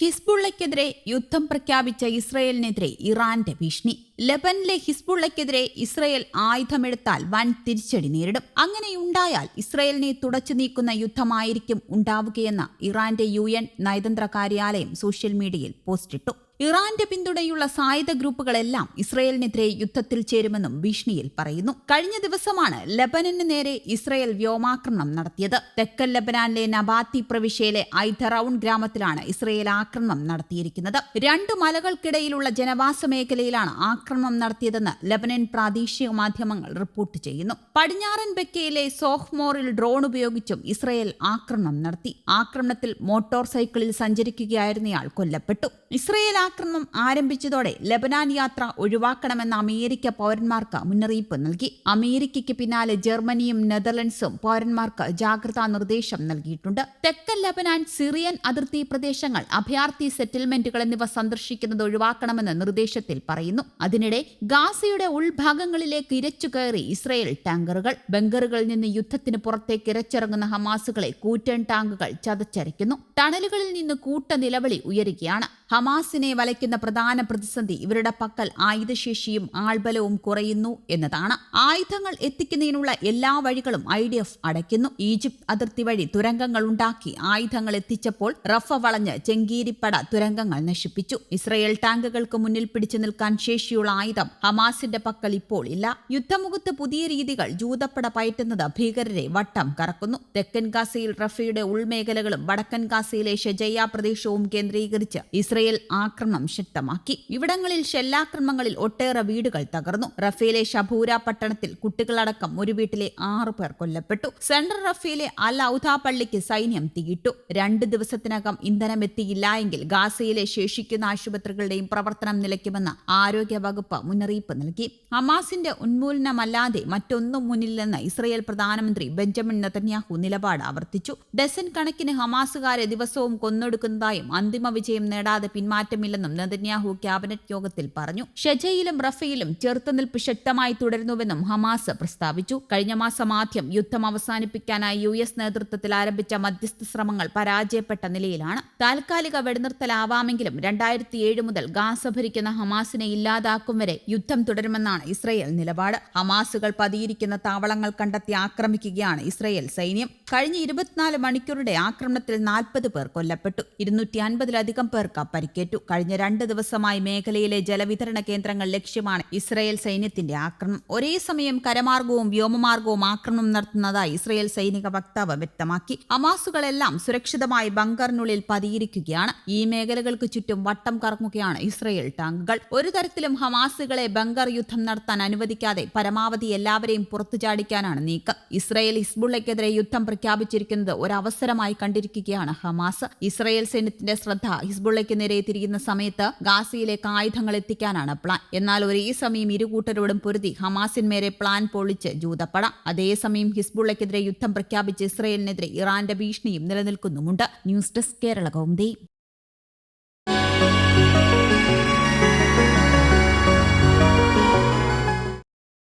ഹിസ്ബുള്ളയ്ക്കെതിരെ യുദ്ധം പ്രഖ്യാപിച്ച ഇസ്രയേലിനെതിരെ ഇറാന്റെ ഭീഷണി. ലബനിലെ ഹിസ്ബുള്ളയ്ക്കെതിരെ ഇസ്രയേൽ ആയുധമെടുത്താൽ വൻ തിരിച്ചടി നേരിടും. അങ്ങനെയുണ്ടായാൽ ഇസ്രയേലിനെ തുടച്ചു നീക്കുന്ന യുദ്ധമായിരിക്കും ഉണ്ടാവുകയെന്ന് ഇറാന്റെ യു എൻ നയതന്ത്ര കാര്യാലയം സോഷ്യൽ മീഡിയയിൽ പോസ്റ്റിട്ടു. ഇറാന്റെ പിന്തുണയുള്ള സായുധ ഗ്രൂപ്പുകളെല്ലാം ഇസ്രയേലിനെതിരെ യുദ്ധത്തിൽ ചേരുമെന്നും ഭീഷണിയിൽ പറയുന്നു. കഴിഞ്ഞ ദിവസമാണ് ലബനന് നേരെ ഇസ്രയേൽ വ്യോമാക്രമണം നടത്തിയത്. തെക്കൻ ലബനാനിലെ നബാത്തി പ്രവിശ്യയിലെ ഐധറൌൺ ഗ്രാമത്തിലാണ് ഇസ്രയേൽ ആക്രമണം നടത്തിയിരിക്കുന്നത്. രണ്ടു മലകൾക്കിടയിലുള്ള ജനവാസ മേഖലയിലാണ് ആക്രമണം നടത്തിയതെന്ന് ലബനൻ പ്രാദേശിക മാധ്യമങ്ങൾ റിപ്പോർട്ട് ചെയ്യുന്നു. പടിഞ്ഞാറൻ ബെക്കയിലെ സോഹ്മോറിൽ ഡ്രോൺ ഉപയോഗിച്ചും ഇസ്രയേൽ ആക്രമണം നടത്തി. ആക്രമണത്തിൽ മോട്ടോർ സൈക്കിളിൽ സഞ്ചരിക്കുകയായിരുന്നയാൾ കൊല്ലപ്പെട്ടു. ഇസ്രയേൽ ആക്രമണം ആരംഭിച്ചതോടെ ലബനാൻ യാത്ര ഒഴിവാക്കണമെന്ന അമേരിക്ക പൗരന്മാർക്ക് മുന്നറിയിപ്പ് നൽകി. അമേരിക്കയ്ക്ക് പിന്നാലെ ജർമ്മനിയും നെതർലൻഡ്സും പൗരന്മാർക്ക് ജാഗ്രതാ നിർദ്ദേശം നൽകിയിട്ടുണ്ട്. തെക്കൻ ലബനാൻ സിറിയൻ അതിർത്തി പ്രദേശങ്ങൾ അഭയാർത്ഥി സെറ്റിൽമെന്റുകൾ എന്നിവ സന്ദർശിക്കുന്നത് ഒഴിവാക്കണമെന്ന് നിർദ്ദേശത്തിൽ പറയുന്നു. അതിനിടെ ഗാസയുടെ ഉൾഭാഗങ്ങളിലേക്ക് ഇരച്ചു കയറി ഇസ്രയേൽ ടാങ്കറുകൾ ബങ്കറുകളിൽ നിന്ന് യുദ്ധത്തിന് പുറത്തേക്ക് ഇരച്ചിറങ്ങുന്ന ഹമാസുകളെ കൂറ്റൻ ടാങ്കുകൾ ചതച്ചരയ്ക്കുന്നു ടണലുകളിൽ നിന്ന് കൂട്ട നിലവിളി ഉയരുകയാണ്. ഹമാസിനെ വലയ്ക്കുന്ന പ്രധാന പ്രതിസന്ധി ഇവരുടെ പക്കൽ ആയുധശേഷിയും ആൾബലവും കുറയുന്നു എന്നതാണ്. ആയുധങ്ങൾ എത്തിക്കുന്നതിനുള്ള എല്ലാ വഴികളും ഐ ഡി എഫ് അടയ്ക്കുന്നു. ഈജിപ്ത് അതിർത്തി വഴി തുരങ്കങ്ങൾ ഉണ്ടാക്കി ആയുധങ്ങൾ എത്തിച്ചപ്പോൾ റഫ വളഞ്ഞ് ചെങ്കീരിപ്പട തുരങ്കങ്ങൾ നശിപ്പിച്ചു. ഇസ്രയേൽ ടാങ്കുകൾക്ക് മുന്നിൽ പിടിച്ചു നിൽക്കാൻ ശേഷിയുള്ള ആയുധം ഹമാസിന്റെ പക്കൽ ഇപ്പോൾ ഇല്ല. യുദ്ധമുഖത്ത് പുതിയ രീതികൾ ജൂതപ്പട പയറ്റുന്നത് ഭീകരരെ വട്ടം കറക്കുന്നു. തെക്കൻ ഗാസയിൽ റഫയുടെ ഉൾമേഖലകളും വടക്കൻ ഗാസയിലെ ഷെജയ്യ പ്രദേശവും കേന്ദ്രീകരിച്ച് ഇസ്രയേൽ ആക്രമണം ശക്തമാക്കി. ഇവിടങ്ങളിൽ ഷെല്ലാക്രമണങ്ങളിൽ ഒട്ടേറെ വീടുകൾ തകർന്നു. റഫേലെ ഷഭൂര പട്ടണത്തിൽ കുട്ടികളടക്കം ഒരു വീട്ടിലെ ആറു പേർ കൊല്ലപ്പെട്ടു. സെൻട്രൽ റഫേലെ അൽ ഔദ പള്ളിക്ക് സൈന്യം തീയിട്ടു. രണ്ട് ദിവസത്തിനകം ഇന്ധനം എത്തിയില്ല എങ്കിൽ ഗാസയിലെ ശേഷിക്കുന്ന ആശുപത്രികളുടെയും പ്രവർത്തനം നിലയ്ക്കുമെന്ന് ആരോഗ്യ വകുപ്പ് മുന്നറിയിപ്പ് നൽകി. ഹമാസിന്റെ ഉന്മൂലനമല്ലാതെ മറ്റൊന്നും മുന്നില്ലെന്ന് ഇസ്രയേൽ പ്രധാനമന്ത്രി ബെഞ്ചമിൻ നെതന്യാഹു നിലപാട് ആവർത്തിച്ചു. ഡസൻ കണക്കിന് ഹമാസുകാരെ ദിവസവും കൊന്നൊടുക്കുന്നതായും അന്തിമ വിജയം നേടാതെ പിന്മാറ്റമില്ലെന്നും നെതന്യാഹു ക്യാബിനറ്റ് യോഗത്തിൽ പറഞ്ഞു. ഷെജയിലും റഫയിലും ചെറുത്തുനിൽപ്പ് ശക്തമായി തുടരുന്നുവെന്നും ഹമാസ് പ്രസ്താവിച്ചു. കഴിഞ്ഞ മാസം ആദ്യം യുദ്ധം അവസാനിപ്പിക്കാനായി യു എസ് നേതൃത്വത്തിൽ ആരംഭിച്ച മധ്യസ്ഥ ശ്രമങ്ങൾ പരാജയപ്പെട്ട നിലയിലാണ്. താൽക്കാലിക വെടിനിർത്തലാവാമെങ്കിലും രണ്ടായിരത്തി ഏഴ് മുതൽ ഗാസ ഭരിക്കുന്ന ഹമാസിനെ ഇല്ലാതാക്കും വരെ യുദ്ധം തുടരുമെന്നാണ് ഇസ്രയേൽ നിലപാട്. ഹമാസുകൾ പതിയിരിക്കുന്ന താവളങ്ങൾ കണ്ടെത്തി ആക്രമിക്കുകയാണ് ഇസ്രയേൽ സൈന്യം. കഴിഞ്ഞ ഇരുപത്തിനാല് മണിക്കൂറുടെ ആക്രമണത്തിൽ നാൽപ്പത് പേർ കൊല്ലപ്പെട്ടു. ഇരുന്നൂറ്റി അൻപതിലധികം പേർക്ക് പരിക്കേറ്റു. കഴിഞ്ഞ രണ്ട് ദിവസമായി മേഖലയിലെ ജലവിതരണ കേന്ദ്രങ്ങൾ ലക്ഷ്യമാണ് ഇസ്രയേൽ സൈന്യത്തിന്റെ ആക്രമണം. ഒരേ സമയം കരമാർഗവും വ്യോമമാർഗവും ആക്രമണം നടത്തുന്നതായി ഇസ്രയേൽ സൈനിക വക്താവ് വ്യക്തമാക്കി. അമാസുകളെല്ലാം സുരക്ഷിതമായി ബങ്കറിനുള്ളിൽ പതിയിരിക്കുകയാണ്. ഈ മേഖലകൾക്ക് ചുറ്റും വട്ടം കറങ്ങുകയാണ് ഇസ്രയേൽ ടാങ്കുകൾ. ഒരു തരത്തിലും ഹമാസുകളെ ബങ്കർ യുദ്ധം നടത്താൻ അനുവദിക്കാതെ പരമാവധി എല്ലാവരെയും പുറത്തു ചാടിക്കാനാണ് നീക്കം. ഇസ്രയേൽ ഹിസ്ബുള്ളയ്ക്കെതിരെ യുദ്ധം പ്രഖ്യാപിച്ചിരിക്കുന്നത് ഒരവസരമായി കണ്ടിരിക്കുകയാണ് ഹമാസ്. ഇസ്രയേൽ സൈന്യത്തിന്റെ ശ്രദ്ധ ഹിസ്ബുള്ളയ്ക്ക് നേരെ തിരിയുന്ന സമയത്ത് ഗാസയിലേക്ക് ആയുധങ്ങൾ എത്തിക്കാനാണ് പ്ലാൻ എന്നാൽ ഒരേ സമയം ഇരുകൂട്ടരോടും പൊരുതി ഹമാസിന്മേരെ പ്ലാൻ പൊളിച്ച് ജൂതപ്പട. അതേസമയം ഹിസ്ബുള്ളയ്ക്കെതിരെ യുദ്ധം പ്രഖ്യാപിച്ച് ഇസ്രയേലിനെതിരെ ഇറാന്റെ ഭീഷണിയും നിലനിൽക്കുന്നുമുണ്ട്. News desk Kerala Kaumudi.